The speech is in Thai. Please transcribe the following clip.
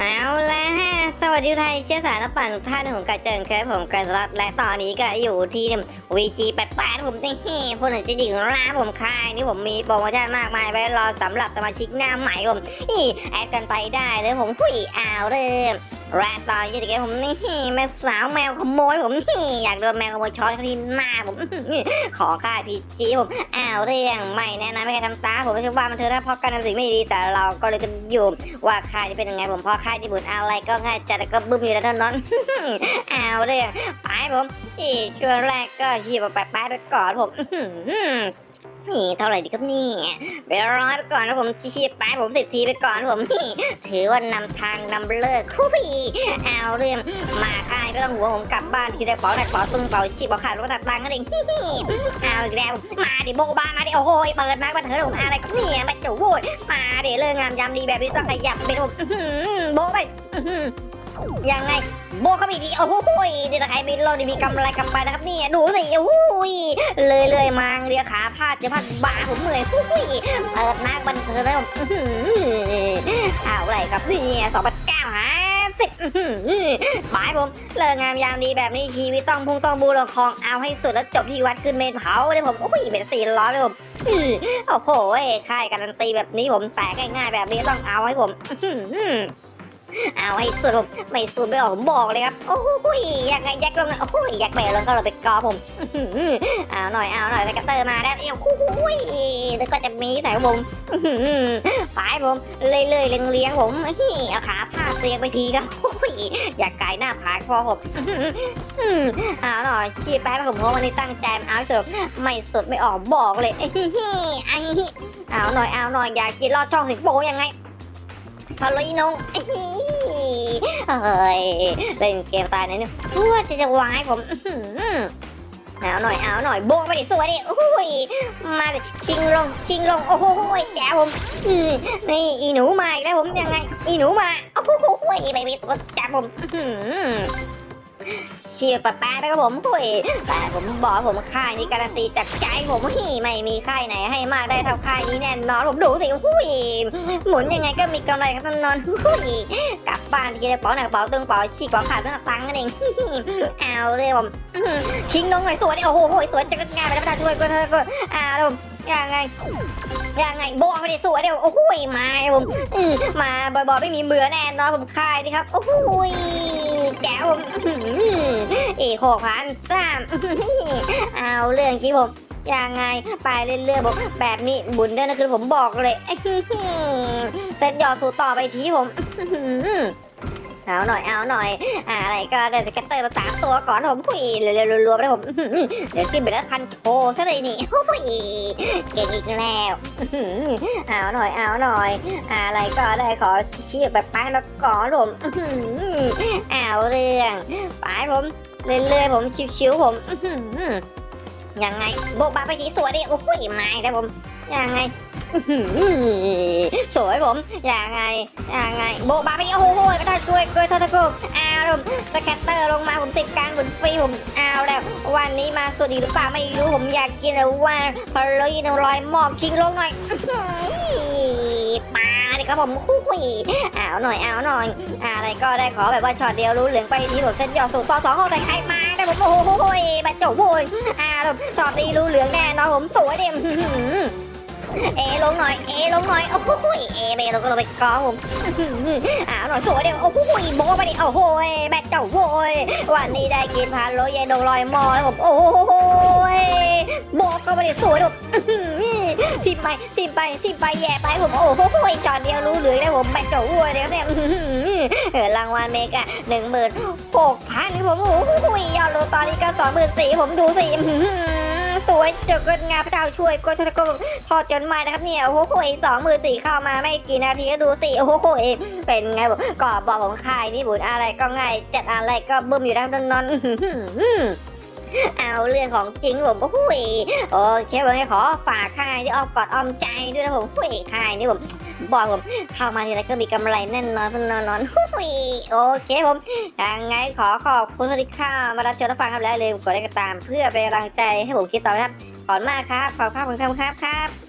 เอาละฮะสวัสดีไทยเชื้อสายนักปั่นทุกท่านผมกาเจิงครับผมกาสลัดและตอนนี้ก็อยู่ที่วีจีแปดแปดผมนี่พวกหนึ่งจะดิ่งร้านผมคายนี่ผมมีโปรโมชั่นมากมายไว้รอสำหรับสมาชิกหน้าใหม่ผมนี่แอดกันไปได้เลยผมคุยอ้าวเริ่ม แรกตอนนี้เด็กผมนี่แม่สาวแมวขโมยผมนี่อยากโดนแมวขโมยช้อนที่หน้าผมขอค่ายพีจีผมอ้าวเรื่องไม่แนะนำไม่ให้ทำตาผมไม่ใช่ว่ามันเธอถ้าพราะการทำสิ่งไม่ดีแต่เราก็เลยกันอยู่ว่าค่ายจะเป็นยังไงผมพราะค่ายที่บุญอะไรก็ง่ายจัดแล้วก็บึ้มอยู่แล้วเท่านั้นเอาเรื่องไปผมอีช่วงแรกก็ชีบไปไปไปก่อนผม นี่เท่าไหร่ดีครับนี่ไปร้อยไปก่อนนะผมชีบไปผมสิบทีไปก่อนผมนี่ ถือว่านำทางนำเลิกคุยเอาเรื่องมาค่ายไม่ต้องหัวงผมกลับบ้านทีได้เป๋าได้เป๋าตุ้งเป๋าชีบเป๋าขาดรถตัดตังค์ก็เองเอาอีกแล้วมาดิโบะบ้ามาดิโอ้โหเปิดมาบันเทิงผมอะไรกันเนี่ยมาจู่โว้ยมาเดี๋ยวเรื่องงามยามดีแบบนี้ต้องขยับไปผมอื้อหือโบะไปอื้อหือ ยังไงโบเขามีดีโอ้โหเดี๋ยวใครมีโลนี่มีกำไรกำไปนะครับนี่ยดูสิโอ้โหเลยเลยมาเรียขาพาดจะพัดบาผมเหนื่อยโอ้โหเปิดนักบันเทิงแล้วผมอื้อหือเอาอะไรครับนี่สองพันเก้าฮะสิบหมายผมเลิกงามยามดีแบบนี้ชีวิตต้องพุ่งต้องบูรคองเอาให้สุดแล้วจบที่วัดขึ้นเมนเผาเลยผมโอ้ยเป็นสี่ร้อยเลยผมโอ้โหค่ายการันตีแบบนี้ผมแตกง่ายๆแบบนี้ต้องเอาให้ผม เอาให้สุดผมไม่สุดไม่ออกผมบอกเลยครับ โอ้โหยังไงยักลงนะโอ้โหยักไปลงก็เราไปกอผมเอาหน่อยเอาหน่อยไปกระเตอร์มาแล้เอ้ยโอ้โหแล้วก็จะมีใส่ผมไปผมเลื่อยๆเลี้ยงเลี้ยงๆผมเอาขาพาดเตียงไปทีครับโอ้ยอยากไก่หน้าผากพอผมเอาหน่อยขี้แป๊บผมเพราะวันนี้ตั้งใจเอาให้สุดไม่สุดไม่ออกบอกเลยไอ้เอาหน่อยเอาหน่อยอยากกินลอดช่องสิงโปยังไง พอเลยนงเฮ้ยเล่นเกมตายนะเนี่ยว่าจะจะวายผมเอาหน่อยเอาหน่อยโบกไปดิสวยดิโอ้ยมาดิชิงลงชิงลงโอ้โหแจ๋วผมนี่อีหนูมาอีกแล้วผมยังไง อีหนูมาโอ้โหไปไปตัวจับผม เชียร์ป้าป้านะครับผมโอ้ยแต่ผมบอกผมค่ายนี้การันตีจากใจผมฮีไม่มีค่ายไหนให้มากได้เท่าค่ายนี้แน่นอนผมดูสิหุยหมุนยังไงก็มีกำไรครับนอนหุยกลับบ้านทีได้เป๋าหนักเป๋าตึงเป๋าฉีกเป๋าขาดตั้งตังค์นั่นเองเอาเลยผมทิ้งน้องหน่อยสวยดิโอ้โหสวยจังงานไปแล้วช่วยก็เธอก็อาลยผมยังไงยังไงโบไปดิสวยเดี๋ยวโอ้โหมาผมมาบ่อยๆไม่มีเบื่อแน่นอนผมค่ายดิครับโอ้โห แก้วอีกหกพันสามเอาเรื่องที่ผมยังไงไปเรื่อยๆผมแบบนี้บุญด้อนะคือผมบอกเลยเซ็ตยอดสูต่อไปทีผม เอาหน่อยเอาหน่อยอะไรก็ได้สเก็ตเตอร์มาสามตัวก่อนผมคุยเร็วๆรวๆไปผมเดี๋ยวขึ้นไปแล้วพันโชว์ซะเลยนี่โอ้ยเก่งอีกแล้วเอาหน่อยเอาหน่อย อะไรก็ได้ขอเชียร์แบบไปแล้วก่อนผมเอาเรื่องไปผมเรื่อยๆผมชิวๆผม ยังไงโบกบาไปทีสวยดิโอ้ยไม่ได้ผมยังไงสวยผมยังไงยังไงโบบาไปทีโอ้โหไม่ได้ช่วยช่วยโทษทีเอาผมสแกตเตอร์ลงมาผมติดการบนฟรีผมเอาแล้ววันนี้มาสวัสดีหรือเปล่าไม่รู้ผมอยากกินแต่ว่าพอเลยนลอยหมอกชิงลงหน่อยปลาดิครับผมคู่คุยเอาหน่อยเอาหน่อย อะไรก็ได้ขอแบบว่าช็อตเดียวรู้เหลืองไปทีผมเส้นยอดสูตรต่อสองเอาแต่ใครมา ผมโอ้โหบัจจุโวยอ่าสอบดีรู้เหลืองแน่นอนผมสวยเด็มเอลงหน่อยเอลงหน่อยโอ้โหเอเบลงก็ลงไปกองผมอ่าหน่อยสวยเดียวโอ้โหโบไปดิโอ้โหแบตเจ้าโวยวันนี้ได้กินพานโลยยายดงลอยมอแล้วผมโอ้โหโบก็ไปดิสวยดุ ทิมไปทิมไปทิมไปแย่ไปผมโอ้โหจอดเดียวรู้เหลืองแล้วผมแบตเจ้าโวยเดียวเนี่ยเออรางวัลเมกะหนึ่งหมื่นหกพันผมโอ้โหยอดโลตอนนี้ก็สองหมื่นสี่ผมดูสิสวยเจอเกินงานพระเจ้าช่วยก็ทก็พอจนมานะครับเนี่ยโอ้โหสองหมื่นสี่เข้ามาไม่กี่นาทีก็ดูสิโอ้โหเป็นไงผมก็บอกผมค่ายนี่บุญอะไรก็ง่ายจัดอะไรก็บึ้มอยู่แล้วนอน เอาเรื่องของจริงผมหุยโหโอเคผมขอฝากค่ายที่อ้อมกอดอ้อมใจด้วยนะผมหุ้ยค่ายนี่ผมบอกผมเข้ามาทีไรก็มีกำไรแน่นอนนอนนอนหุ้ยโอเคผมยังไงขอขอบคุณที่เข้ามารับชมรับฟังครับแล้วเลยกดไลค์กดตาม เพื่อเป็นกำลังใจให้ผมคิดต่อครับขอบคุณมากครับขอบคุณครับขอบคุณครับครับ